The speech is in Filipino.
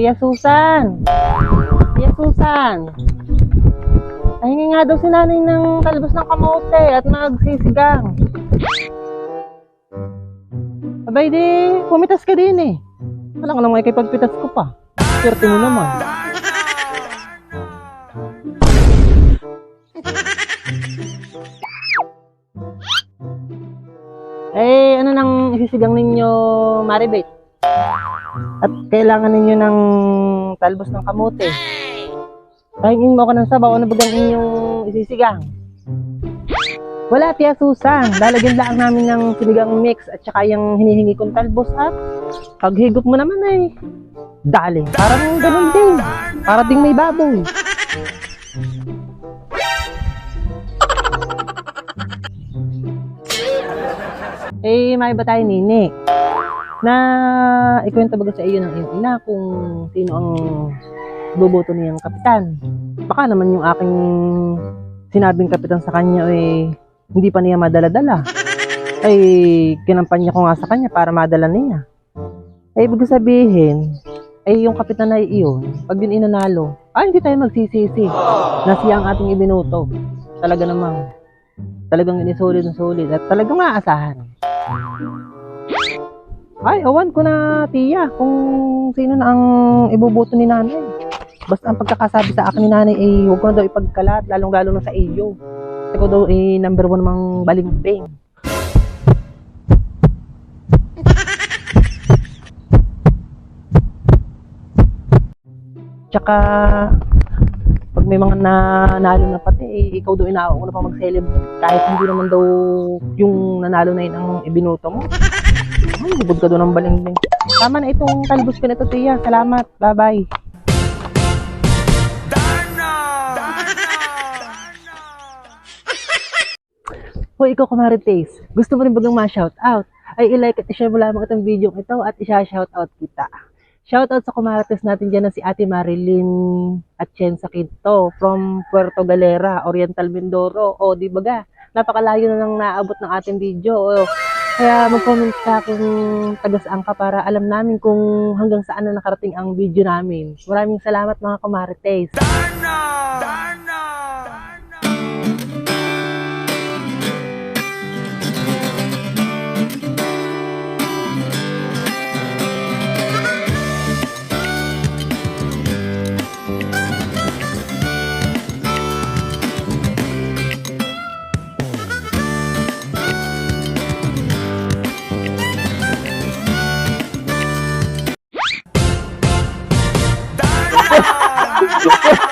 Tia Susan! Tia Susan! Pahingi nga daw si nanay ng talbos ng kamote at magsisigang. Abay di, pumitas ka din eh. Wala ka naman kay pagpitas ko pa. Swerte mo naman. Eh, ano nang isisigang ninyo, Maribet? At kailangan ninyo ng talbos ng kamote. Pahingin mo ako ng sabaw, ano bagang inyong isisigang? Wala, Tia Susan. Lalagyan lang namin ng sinigang mix at saka yung hinihingi kong talbos at paghigop mo naman ay dali. Parang ganun din. Para ding may baboy. Eh, may ba tayo, Nini? Na ikwento baga sa iyo ng iyong ina kung sino ang boboto niyang kapitan. Baka naman yung aking sinabing kapitan sa kanya eh hindi pa niya madala-dala. Ay, kinampanya ko nga sa kanya para madala niya. Ay, ibig sabihin, ay yung kapitan na iyon, pag yun inanalo, ay hindi tayo magsisisi na siya ang ating ibinuto. Talaga namang, talagang inisolid na solid at talagang maaasahan. Ay, awan ko na, tiya, kung sino na ang ibubuto ni nanay. Basta ang pagkakasabi sa akin ni nanay ay huwag ko na daw ipagkalat, lalong-lalo na sa iyo. Kasi ko daw ay number one namang balimbing. Tsaka, pag may mga nanalo na pati, eh, ikaw daw inauna pa mag-celebrate. Kahit hindi naman daw yung nanalo na yun ang ibinuto mo. Ay, bubod ka doon ng balimbing. Tama na itong talbos ko na ito, Tia. Salamat. Bye-bye. Hoy, ikaw kumarites. Gusto mo rin bagang ma-shoutout? Ay, ilike at i-share mo lamang itong video ito at isha-shoutout kita. Shoutout sa kumarites natin dyan na si Ate Marilyn Atienza Quinto from Puerto Galera, Oriental Mindoro. O, di baga, napakalayo na nang naabot ng ating video. O, kaya mag-comment ka kung taga saan ka para alam namin kung hanggang saan na nakarating ang video namin. Maraming salamat mga kumarites. joke.